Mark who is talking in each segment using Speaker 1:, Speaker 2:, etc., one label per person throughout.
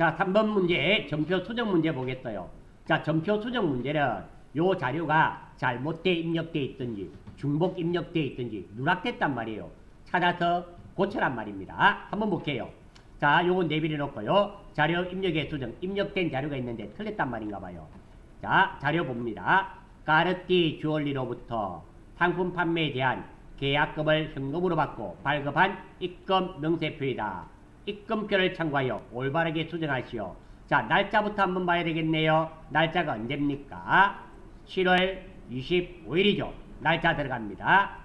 Speaker 1: 자, 3번 문제 점표 수정 문제 보겠어요. 자, 점표 수정 문제는 요 자료가 잘못돼 입력돼 있든지 중복 입력돼 있든지 누락됐단 말이에요. 찾아서 고쳐란 말입니다. 한번 볼게요. 자, 요건 내비려 놓고요. 자료 입력의 수정, 입력된 자료가 있는데 틀렸단 말인가 봐요. 자, 자료 봅니다. 까르띠 주얼리로부터 상품 판매에 대한 계약금을 현금으로 받고 발급한 입금 명세표이다. 입금표를 참고하여 올바르게 수정하시오. 자, 날짜부터 한번 봐야 되겠네요. 날짜가 언제입니까? 7월 25일이죠. 날짜 들어갑니다.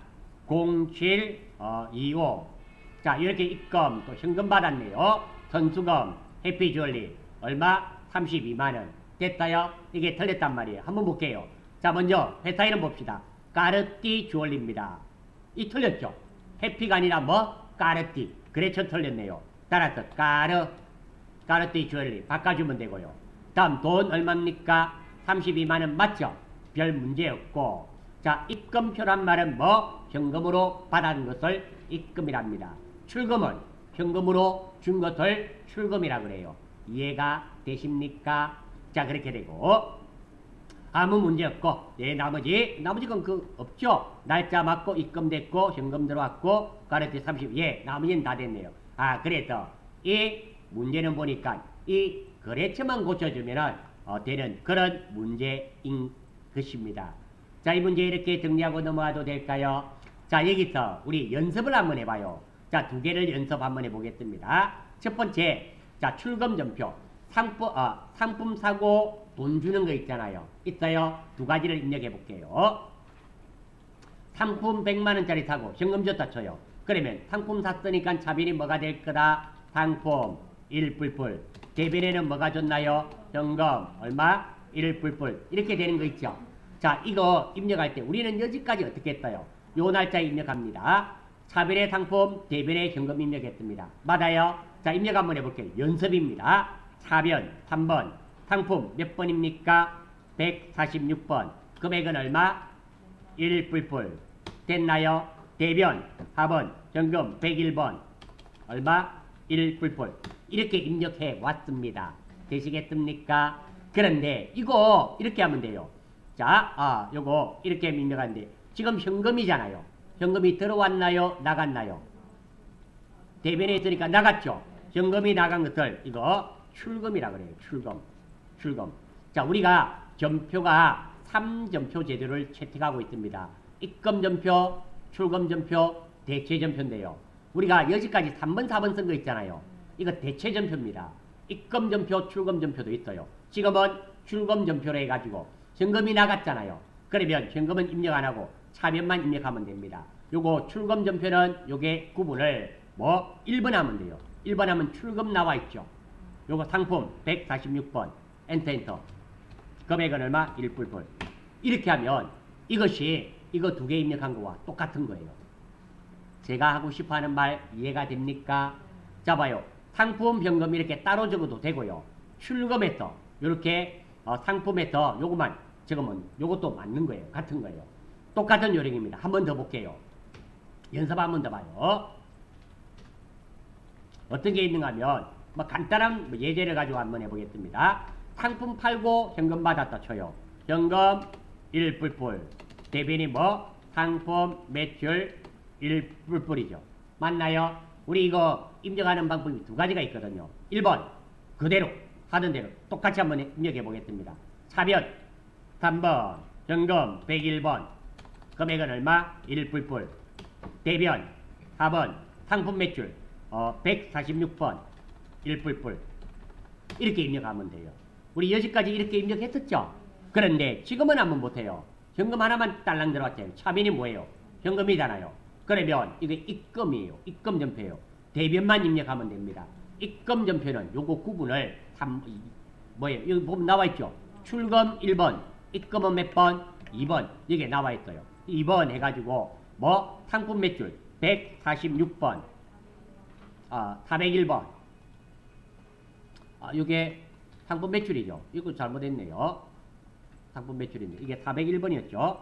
Speaker 1: 07, 어, 25. 자, 이렇게 입금 또 현금 받았네요. 선수금, 해피주얼리 얼마? 32만원. 됐어요? 이게 틀렸단 말이에요. 한번 볼게요. 자, 먼저 회사 이름 봅시다. 까르띠 주얼리입니다. 이 틀렸죠? 해피가 아니라 뭐? 까르띠. 그래서 틀렸네요. 따라서 까르, 까르띠 주얼리 바꿔주면 되고요. 다음 돈 얼마입니까? 32만원 맞죠? 별 문제 없고. 자, 입금표란 말은 뭐? 현금으로 받은 것을 입금이랍니다. 출금은 현금으로 준 것을 출금이라 그래요. 이해가 되십니까? 자, 그렇게 되고. 아무 문제 없고, 예, 나머지, 나머지 건 그, 없죠? 날짜 맞고, 입금됐고, 현금 들어왔고, 가르치 30, 예, 나머지는 다 됐네요. 아, 그래서, 이 문제는 보니까, 이 거래처만 고쳐주면은, 어, 되는 그런 문제인 것입니다. 자, 이 문제 이렇게 정리하고 넘어가도 될까요? 자, 여기서 우리 연습을 한번 해봐요. 자, 두 개를 연습 한번 해보겠습니다. 첫 번째, 자, 출금 전표. 상품, 어, 상품 사고 돈 주는 거 있잖아요. 있어요? 두 가지를 입력해 볼게요. 상품 100만원짜리 사고 현금 줬다 쳐요. 그러면 상품 샀으니까 차변이 뭐가 될 거다? 상품 1뿔뿔. 대변에는 뭐가 줬나요? 현금 얼마? 1뿔뿔. 이렇게 되는 거 있죠? 자, 이거 입력할 때 우리는 여기까지 어떻게 했어요? 요 날짜에 입력합니다. 차변의 상품, 대변의 현금 입력했습니다. 맞아요? 자, 입력 한번 해볼게요. 연습입니다. 차변 3번. 상품 몇 번입니까? 146번. 금액은 얼마? 1뿔뿔. 됐나요? 대변 4번. 현금 101번. 얼마? 1뿔뿔. 이렇게 입력해 왔습니다. 되시겠습니까? 그런데 이거 이렇게 하면 돼요. 자, 아, 요거 이렇게 입력하는데 지금 현금이잖아요. 현금이 들어왔나요? 나갔나요? 대변에 있으니까 나갔죠. 현금이 나간 것을 이거 출금이라 그래요. 출금. 출금. 자, 우리가 점표가 3점표 제도를 채택하고 있습니다. 입금 점표, 출금 점표, 대체 점표인데요. 우리가 여기까지 3번, 4번 쓴 거 있잖아요. 이거 대체 점표입니다. 입금 점표, 출금 점표도 있어요. 지금은 출금 점표로 해가지고 현금이 나갔잖아요. 그러면 현금은 입력 안 하고 차변만 입력하면 됩니다. 요거 출금 점표는 요게 구분을 뭐 1번 하면 돼요. 1번 하면 출금 나와 있죠. 요거 상품 146번 엔터 엔터 금액은 얼마? 1뿔뿔 이렇게 하면 이것이 이거 두 개 입력한 거와 똑같은 거예요. 제가 하고 싶어 하는 말 이해가 됩니까? 자 봐요. 상품 현금 이렇게 따로 적어도 되고요. 출금에서 이렇게 어, 상품에서 요거만 적으면 요것도 맞는 거예요. 같은 거예요. 똑같은 요령입니다. 한 번 더 볼게요. 연습 한 번 더 봐요. 어떤 게 있는가 하면 뭐 간단한 뭐 예제를 가지고 한번 해보겠습니다. 상품 팔고 현금 받았다 쳐요. 현금 1뿔뿔. 대변이 뭐? 상품 매출 1뿔뿔이죠. 맞나요? 우리 이거 입력하는 방법이 두 가지가 있거든요. 1번 그대로 하던 대로 똑같이 한번 입력해 보겠습니다. 차변 3번 현금 101번 금액은 얼마? 1뿔뿔 대변 4번 상품 매출 어, 146번 1뿔뿔 이렇게 입력하면 돼요. 우리 여기까지 이렇게 입력했었죠? 그런데 지금은 한번 못해요. 현금 하나만 딸랑 들어왔잖아요. 차변이 뭐예요? 현금이잖아요. 그러면 이게 입금이에요. 입금 전표예요. 대변만 입력하면 됩니다. 입금 전표는 요거 구분을 3, 뭐예요? 여기 보면 나와 있죠? 출금 1번, 입금은 몇 번? 2번. 이게 나와 있어요. 2번 해가지고 뭐 상품 매출 146번, 아 401번. 아 이게 상품 매출이죠. 이거 잘못했네요. 상품 매출인데 이게 401번이었죠.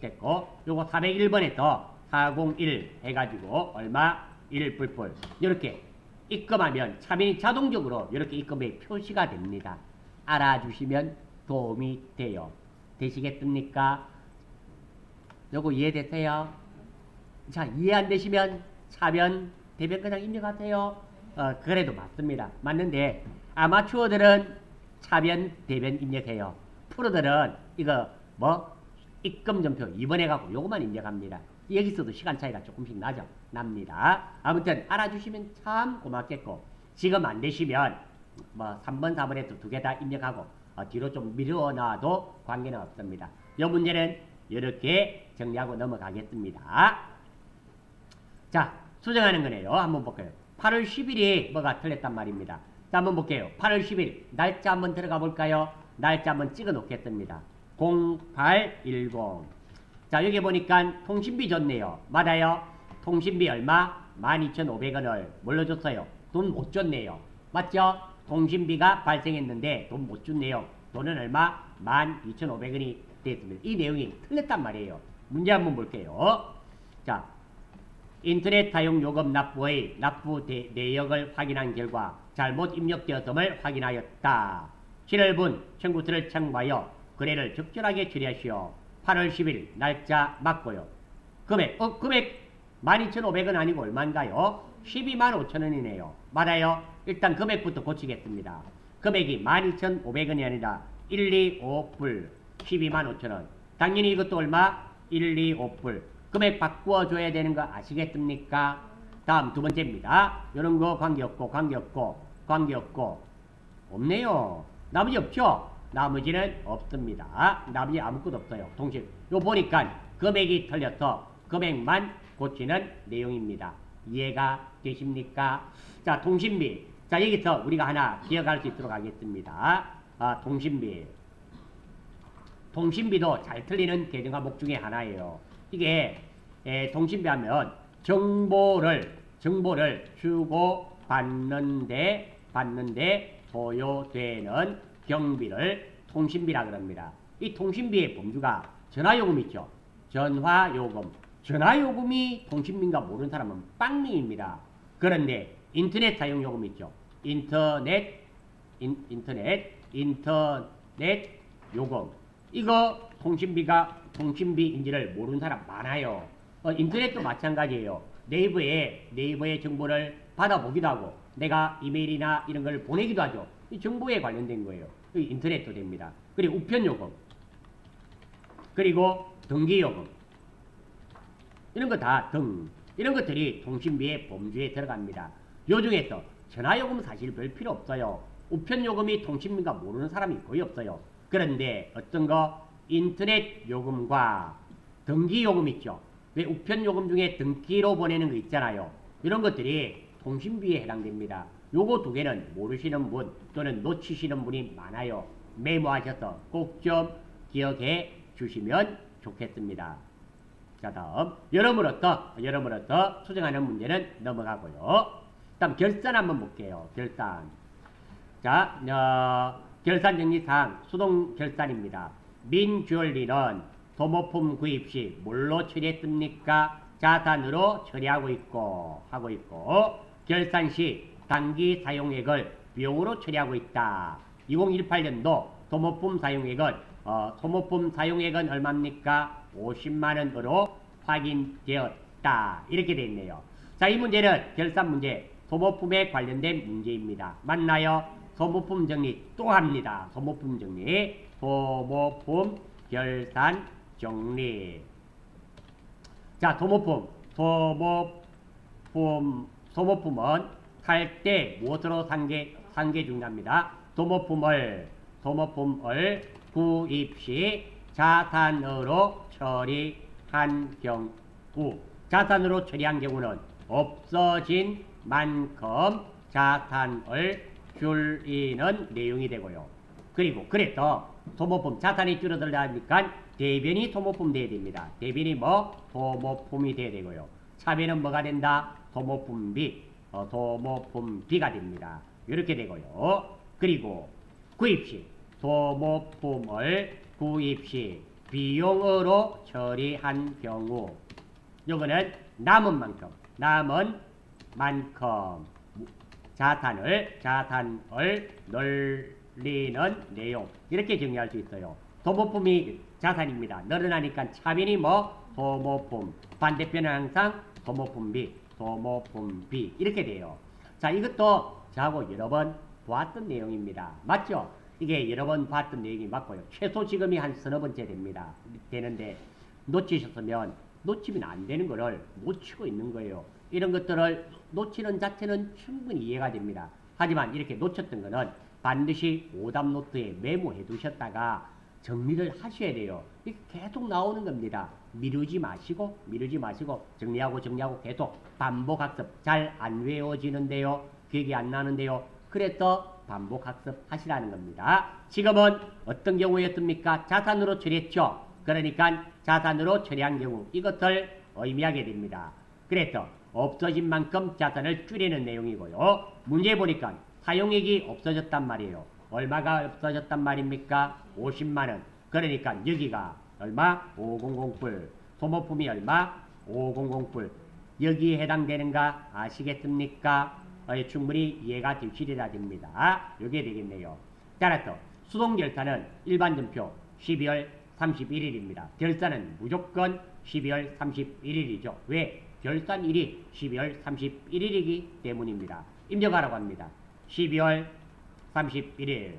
Speaker 1: 됐고 요거 401번에서 401 해가지고 얼마 1 뿔뿔 이렇게 입금하면 차변이 자동적으로 이렇게 입금액 표시가 됩니다. 알아주시면 도움이 돼요. 되시겠습니까? 요거 이해되세요? 자, 이해 안 되시면 차변, 대변 그냥 입력하세요. 어, 그래도 맞습니다. 맞는데 아마추어들은 차변, 대변 입력해요. 프로들은 이거 뭐 입금 전표 이번에 가고 요것만 입력합니다. 여기서도 시간 차이가 조금씩 나죠. 납니다. 아무튼 알아주시면 참 고맙겠고 지금 안 되시면 뭐 3번, 4번에 두 개 다 입력하고 어, 뒤로 좀 미뤄놔도 관계는 없습니다. 이 문제는 이렇게 정리하고 넘어가겠습니다. 자, 수정하는 거네요. 한번 볼게요. 8월 10일이 뭐가 틀렸단 말입니다. 자, 한번 볼게요. 8월 10일 날짜 한번 들어가 볼까요? 날짜 한번 찍어 놓겠습니다. 0810. 자, 여기 보니까 통신비 줬네요. 맞아요? 통신비 얼마? 12,500원을 뭘로 줬어요? 돈 못 줬네요. 맞죠? 통신비가 발생했는데 돈 못 줬네요. 돈은 얼마? 12,500원이 됐습니다. 이 내용이 틀렸단 말이에요. 문제 한번 볼게요. 자, 인터넷 사용 요금 납부의 납부 대, 내역을 확인한 결과 잘못 입력되었음을 확인하였다. 7월분 청구서를 청구하여 거래를 적절하게 처리하시오. 8월 10일 날짜 맞고요. 금액, 어, 금액 12,500원 아니고 얼마인가요? 12만 5천 원이네요. 맞아요. 일단 금액부터 고치겠습니다. 금액이 12,500원이 아니라 1, 2, 5불 12만 5천 원. 당연히 이것도 얼마? 1, 2, 5불. 금액 바꾸어 줘야 되는 거 아시겠습니까? 다음 두 번째입니다. 이런 거 관계없고 관계없고 관계없고 없네요. 나머지 없죠? 나머지는 없습니다. 나머지 아무것도 없어요. 동시에 요 보니까 금액이 틀려서 금액만 고치는 내용입니다. 이해가 되십니까? 자, 통신비. 자, 여기서 우리가 하나 기억할 수 있도록 하겠습니다. 아, 통신비. 통신비도 잘 틀리는 대등화목 중에 하나예요. 이게 에, 통신비 하면 정보를 정보를 주고 받는데 받는데 소요되는 경비를 통신비라 그럽니다. 이 통신비의 범주가 전화요금 있죠. 전화요금. 전화요금이 통신비인가 모르는 사람은 빵민입니다. 그런데 인터넷 사용요금 있죠. 인터넷 인, 인터넷 인터넷 요금 이거 통신비가 통신비인지를 모르는 사람 많아요. 어, 인터넷도 마찬가지예요. 네이버에 네이버의 정보를 받아보기도 하고 내가 이메일이나 이런 걸 보내기도 하죠. 이 정보에 관련된 거예요. 이 인터넷도 됩니다. 그리고 우편요금 그리고 등기요금 이런 거 다 등 이런 것들이 통신비의 범주에 들어갑니다. 요 중에서 전화요금은 사실 별 필요 없어요. 우편요금이 통신비가 모르는 사람이 거의 없어요. 그런데 어떤 거 인터넷 요금과 등기 요금 있죠. 왜 우편 요금 중에 등기로 보내는 거 있잖아요. 이런 것들이 통신비에 해당됩니다. 요거 두 개는 모르시는 분 또는 놓치시는 분이 많아요. 메모하셔서 꼭 좀 기억해 주시면 좋겠습니다. 자 다음 여러분부터 여러분부터 수정하는 문제는 넘어가고요. 다음 결산 한번 볼게요. 결산. 자, 어, 결산 정리사항 수동 결산입니다. 민주얼리는 도모품 구입 시 뭘로 처리했습니까? 자산으로 처리하고 있고 하고 있고 결산 시 단기 사용액을 비용으로 처리하고 있다. 2018년도 도모품 사용액은 어, 도모품 사용액은 얼마입니까? 50만 원으로 확인되었다. 이렇게 되어 있네요. 자, 이 문제는 결산 문제, 소모품에 관련된 문제입니다. 맞나요? 소모품 정리 또 합니다. 소모품 정리. 소모품 결산 정리. 자, 소모품. 소모품, 소모품은 살 때 무엇으로 산게, 산게 중요합니다. 소모품을, 소모품을 구입 시 자산으로 처리한 경우. 자산으로 처리한 경우는 없어진 만큼 자산을 줄이는 내용이 되고요. 그리고 그래서 소모품 자산이 줄어들다니까 대변이 소모품 돼야 됩니다. 대변이 뭐 소모품이 돼야 되고요. 차변은 뭐가 된다? 소모품비, 어, 소모품비가 됩니다. 이렇게 되고요. 그리고 구입시 소모품을 구입시 비용으로 처리한 경우 요거는 남은 만큼 남은 만큼 자산을 자산을 늘 리는 내용 이렇게 정리할 수 있어요. 소모품이 자산입니다. 늘어나니까 차변이 뭐 소모품 반대편은 항상 소모품비 소모품비 이렇게 돼요. 자 이것도 저하고 여러 번 보았던 내용입니다. 맞죠? 이게 여러 번 봤던 내용이 맞고요. 최소 지금이 한 서너 번째 됩니다. 되는데 놓치셨으면 놓치면 안 되는 거를 놓치고 있는 거예요. 이런 것들을 놓치는 자체는 충분히 이해가 됩니다. 하지만 이렇게 놓쳤던 거는 반드시 오답 노트에 메모해 두셨다가 정리를 하셔야 돼요. 이게 계속 나오는 겁니다. 미루지 마시고 미루지 마시고 정리하고 정리하고 계속 반복 학습 잘 안 외워지는데요. 기억이 안 나는데요. 그래서 반복 학습 하시라는 겁니다. 지금은 어떤 경우였습니까? 자산으로 처리했죠. 그러니까 자산으로 처리한 경우 이것을 의미하게 됩니다. 그래서 없어진 만큼 자산을 줄이는 내용이고요. 문제 보니까 사용액이 없어졌단 말이에요. 얼마가 없어졌단 말입니까? 50만 원. 그러니까 여기가 얼마? 500불. 소모품이 얼마? 500불. 여기에 해당되는가 아시겠습니까? 어, 충분히 이해가 되시리라 됩니다. 이게 되겠네요. 따라서 수동 결산은 일반 전표 12월 31일입니다. 결산은 무조건 12월 31일이죠. 왜? 결산일이 12월 31일이기 때문입니다. 입력하라고 합니다. 12월 31일.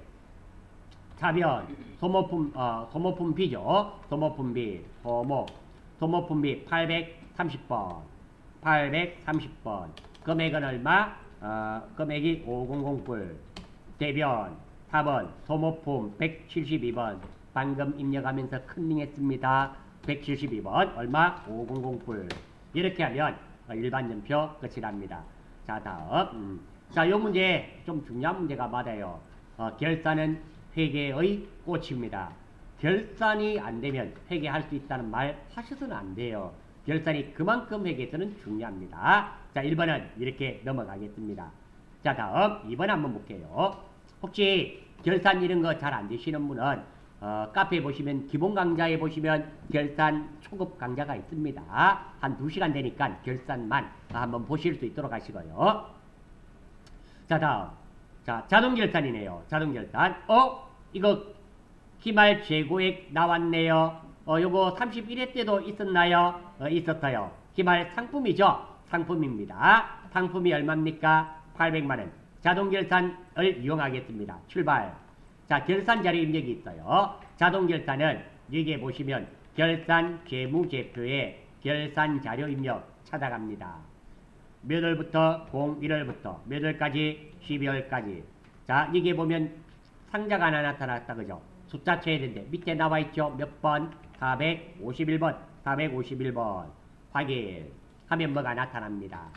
Speaker 1: 차변 소모품 어, 소모품비죠. 소모품비 소모 소모품비 830번 830번 금액은 얼마? 어, 금액이 500불 대변 4번 소모품 172번 방금 입력하면서 컨닝했습니다. 172번 얼마? 500불 이렇게 하면 어, 일반 전표 끝이 납니다. 자 다음 음. 자, 요 문제 좀 중요한 문제가 맞아요. 어, 결산은 회계의 꽃입니다. 결산이 안 되면 회계할 수 있다는 말 하셔서는 안 돼요. 결산이 그만큼 회계에서는 중요합니다. 자, 1번은 이렇게 넘어가겠습니다. 자, 다음 2번 한번 볼게요. 혹시 결산 이런 거 잘 안 되시는 분은 어, 카페에 보시면 기본 강좌에 보시면 결산 초급 강좌가 있습니다. 한 2시간 되니까 결산만 한번 보실 수 있도록 하시고요. 자, 다음. 자, 자동결산이네요. 자동결산. 어? 이거 기말 재고액 나왔네요. 어, 요거 31회 때도 있었나요? 어, 있었어요. 기말 상품이죠? 상품입니다. 상품이 얼마입니까? 800만원. 자동결산을 이용하겠습니다. 출발. 자, 결산 자료 입력이 있어요. 자동결산은 여기에 보시면 결산 재무제표에 결산 자료 입력 찾아갑니다. 몇 월부터 01월부터 몇 월까지? 12월까지. 자 여기에 보면 상자가 하나 나타났다. 그죠? 숫자 쳐야 되는데 밑에 나와 있죠? 몇 번? 451번. 451번. 확인. 하면 뭐가 나타납니다?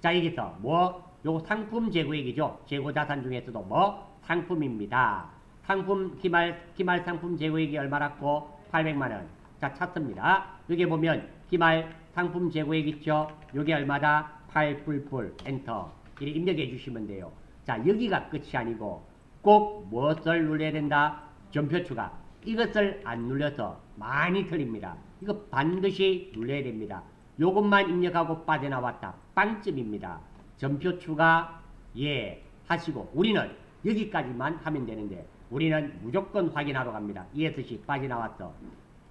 Speaker 1: 자 여기서 뭐? 요 상품 재고액이죠? 재고 자산 중에서도 뭐? 상품입니다. 상품 기말 기말 상품 재고액이 얼마라고? 800만원. 자 찾습니다. 여기 보면 기말 상품 재고액 있죠 요게 얼마다 8불불 엔터 이렇게 입력해 주시면 돼요. 자 여기가 끝이 아니고 꼭 무엇을 눌러야 된다? 전표 추가. 이것을 안 눌러서 많이 틀립니다. 이거 반드시 눌러야 됩니다. 요것만 입력하고 빠져나왔다. 빵점입니다. 전표 추가 예 하시고 우리는 여기까지만 하면 되는데 우리는 무조건 확인하러 갑니다. ESC 빠져나왔어.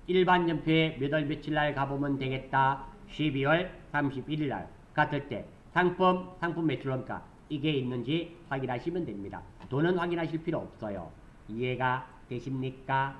Speaker 1: 일반 전표에 몇월 며칠 날 가보면 되겠다. 12월 31일 날 같을 때 상품, 상품 매출 원가 이게 있는지 확인하시면 됩니다. 돈은 확인하실 필요 없어요. 이해가 되십니까?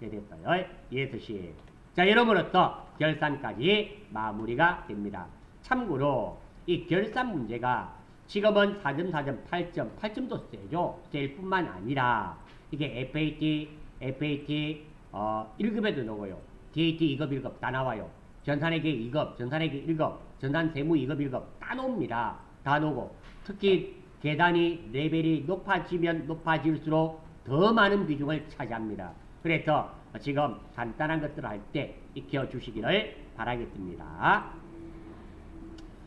Speaker 1: 네, 됐어요. 예수씨. 자, 여러분으로서 결산까지 마무리가 됩니다. 참고로 이 결산 문제가 지금은 4점, 4점, 8점, 8점도 세죠. 셀 뿐만 아니라 이게 FAT, FAT 어, 1급에도 나오고요. DAT 2급, 1급 다 나와요. 전산회계 2급, 전산회계 1급, 전산 세무 2급, 1급 다 나옵니다. 다 나오고 특히 계단이 레벨이 높아지면 높아질수록 더 많은 비중을 차지합니다. 그래서 지금 간단한 것들을 할 때 익혀 주시기를 바라겠습니다.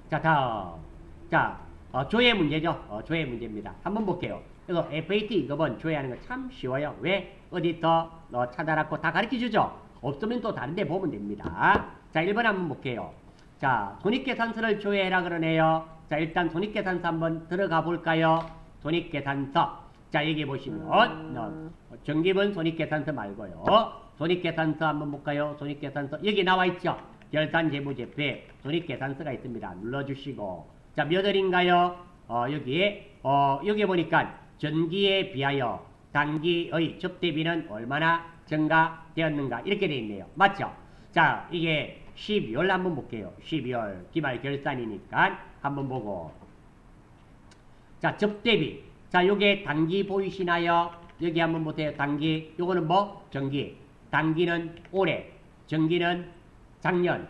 Speaker 1: 자, 다음. 자, 어, 조회 문제죠. 어, 조회 문제입니다. 한번 볼게요. 이거 FAT 2급은 조회하는 거 참 쉬워요. 왜? 어디서 어, 찾아놨고 다 가르쳐 주죠. 없으면 또 다른 데 보면 됩니다. 자, 1번 한번 볼게요. 자, 돈익계산서를 조회해라 그러네요. 자, 일단 손익계산서 한번 들어가 볼까요? 손익계산서. 자, 여기 보시면 어, 정기분 손익계산서 말고요. 손익계산서 한번 볼까요? 손익계산서 여기 나와 있죠. 결산재무제표에 손익계산서가 있습니다. 눌러주시고 자, 몇 월인가요? 어, 여기에 어, 여기 보니까 전기에 비하여 단기의 접대비는 얼마나 증가되었는가 이렇게 돼 있네요. 맞죠? 자, 이게 12월 한번 볼게요. 12월 기말 결산이니까 한번 보고 자, 접대비. 자, 요게 단기 보이시나요? 여기 한번 보세요. 단기. 요거는 뭐? 전기. 단기는 올해. 전기는 작년.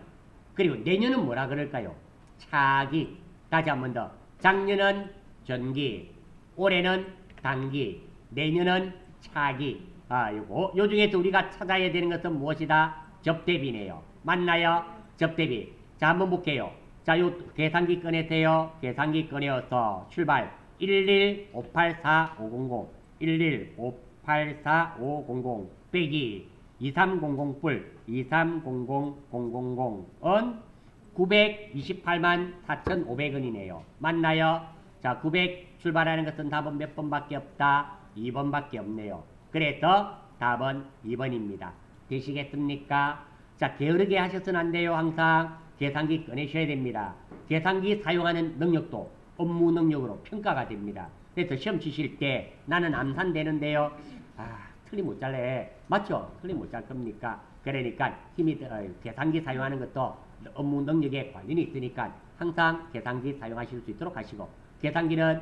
Speaker 1: 그리고 내년은 뭐라 그럴까요? 차기. 다시 한번 더. 작년은 전기. 올해는 단기. 내년은 차기. 아, 요거. 요 중에서 우리가 찾아야 되는 것은 무엇이다? 접대비네요. 맞나요? 접대비. 자, 한번 볼게요. 자, 요 계산기 꺼내세요. 계산기 꺼내어서 출발. 11584-500 11584-500 빼기 2300뿔 2300000은 928만 4,500원이네요. 맞나요? 자, 900 출발하는 것은 답은 몇 번밖에 없다? 2번밖에 없네요. 그래서 답은 2번입니다. 되시겠습니까? 자, 게으르게 하셔서는 안 돼요. 항상 계산기 꺼내셔야 됩니다. 계산기 사용하는 능력도 업무 능력으로 평가가 됩니다. 그래서 시험 치실 때 나는 암산되는데요. 아, 틀리 못 잘래. 맞죠? 틀리 못잘 겁니까? 그러니까 힘이 들어 계산기 사용하는 것도 업무 능력에 관련이 있으니까 항상 계산기 사용하실 수 있도록 하시고 계산기는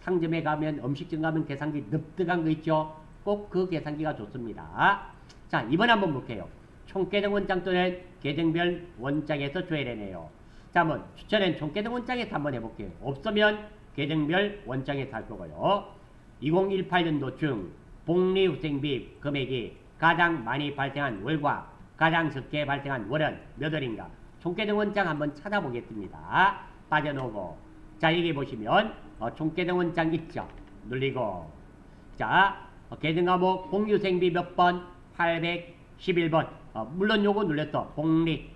Speaker 1: 상점에 가면 음식점 가면 계산기 늪득한 거 있죠? 꼭 그 계산기가 좋습니다. 자, 이번 한번 볼게요. 총계정 원장 또는 계정별 원장에서 줘야 되네요. 자, 한번 추천은 총계정 원장에서 한번 해볼게요. 없으면 계정별 원장에서 할 거고요. 2018년도 중 복리후생비 금액이 가장 많이 발생한 월과 가장 적게 발생한 월은 몇 월인가? 총계정 원장 한번 찾아보겠습니다. 빠져놓고 자 여기 보시면 어, 총계정 원장 있죠? 눌리고 자 어, 계정 과목 공유생비 몇 번? 811번 어, 물론 요거 눌렸어. 복리.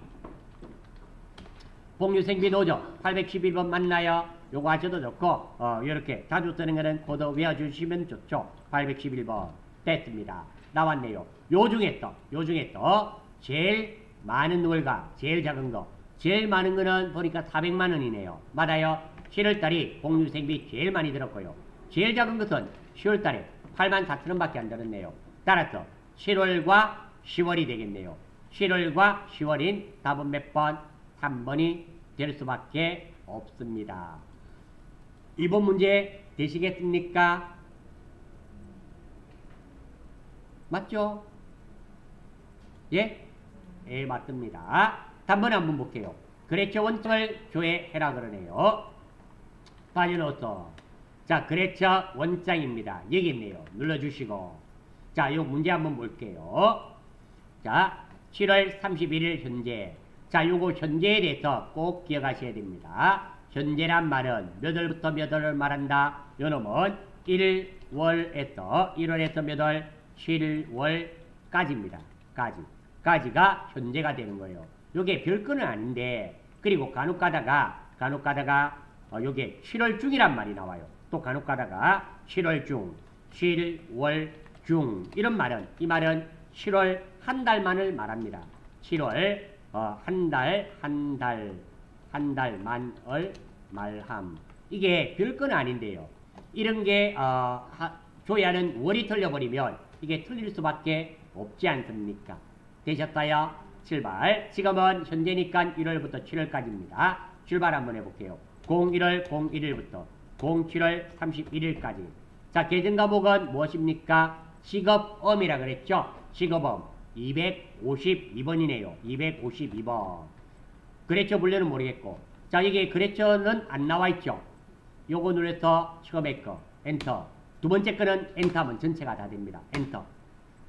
Speaker 1: 복유생비 노조 811번 맞나요? 요거 하셔도 좋고 어, 이렇게 자주 쓰는 거는 코드 외워주시면 좋죠. 811번. 됐습니다. 나왔네요. 요 중에 또 요 중에 또 제일 많은 월가 제일 작은 거. 제일 많은 거는 보니까 400만 원이네요. 맞아요. 7월달이 공유생비 제일 많이 들었고요. 제일 작은 것은 10월달에 8만 4천 원밖에 안 들었네요. 따라서 7월과 10월이 되겠네요 7월과 10월인 답은 몇 번? 3번이 될 수밖에 없습니다. 이번 문제 되시겠습니까? 맞죠? 예? 예, 맞습니다. 단번 한번 볼게요. 그레처 원장을 조회해라 그러네요. 빠져넣었어. 자, 그레처 원장입니다. 여기 있네요. 눌러주시고. 자, 요 문제 한번 볼게요. 자, 7월 31일 현재. 자, 요거 현재에 대해서 꼭 기억하셔야 됩니다. 현재란 말은 몇 월부터 몇 월을 말한다. 요 놈은 1월에서 1월에서 몇 월? 7월까지입니다. 까지. 까지가 현재가 되는 거예요. 요게 별거는 아닌데 그리고 간혹 가다가 간혹 가다가 어, 요게 7월 중이란 말이 나와요. 또 간혹 가다가 7월 중, 7월 중 이런 말은 이 말은 7월 한 달만을 말합니다. 7월 어, 한 달, 한 달, 한 달, 만을, 말함. 이게 별건 아닌데요. 이런 게, 어, 하, 조야는 월이 틀려버리면 이게 틀릴 수밖에 없지 않습니까? 되셨어요? 출발. 지금은 현재니까 1월부터 7월까지입니다. 출발 한번 해볼게요. 01월 01일부터 07월 31일까지. 자, 계정 과목은 무엇입니까? 직업엄이라 그랬죠? 직업엄. 252번이네요. 252번. 그레처 분류는 모르겠고. 자, 이게 그레처는 안 나와 있죠. 요거 눌러서 처음에 거, 엔터. 두 번째 거는 엔터하면 전체가 다 됩니다. 엔터.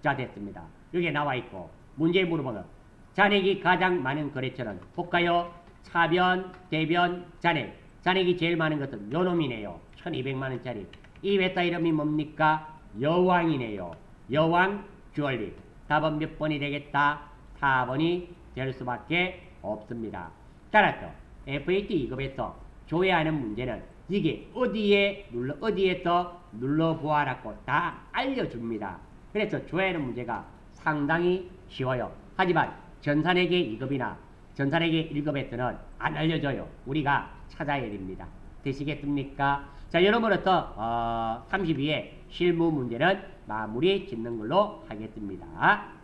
Speaker 1: 자, 됐습니다. 여기에 나와 있고. 문제 물어보면, 잔액이 가장 많은 거래처는 볼까요? 차변, 대변, 잔액. 잔액이 제일 많은 것은 요 놈이네요. 1200만원짜리. 이 회사 이름이 뭡니까? 여왕이네요. 여왕 주얼리. 답은 몇 번이 되겠다? 4번이 될 수밖에 없습니다. 따라서 FAT 2급에서 조회하는 문제는 이게 어디에 눌러 어디에서 눌러 보아라고 다 알려줍니다. 그래서 조회하는 문제가 상당히 쉬워요. 하지만 전산회계 2급이나 전산회계 1급에서는 안 알려줘요. 우리가 찾아야 됩니다. 되시겠습니까? 자, 여러분부터 어, 32의 실무 문제는 마무리 짓는 걸로 하겠습니다.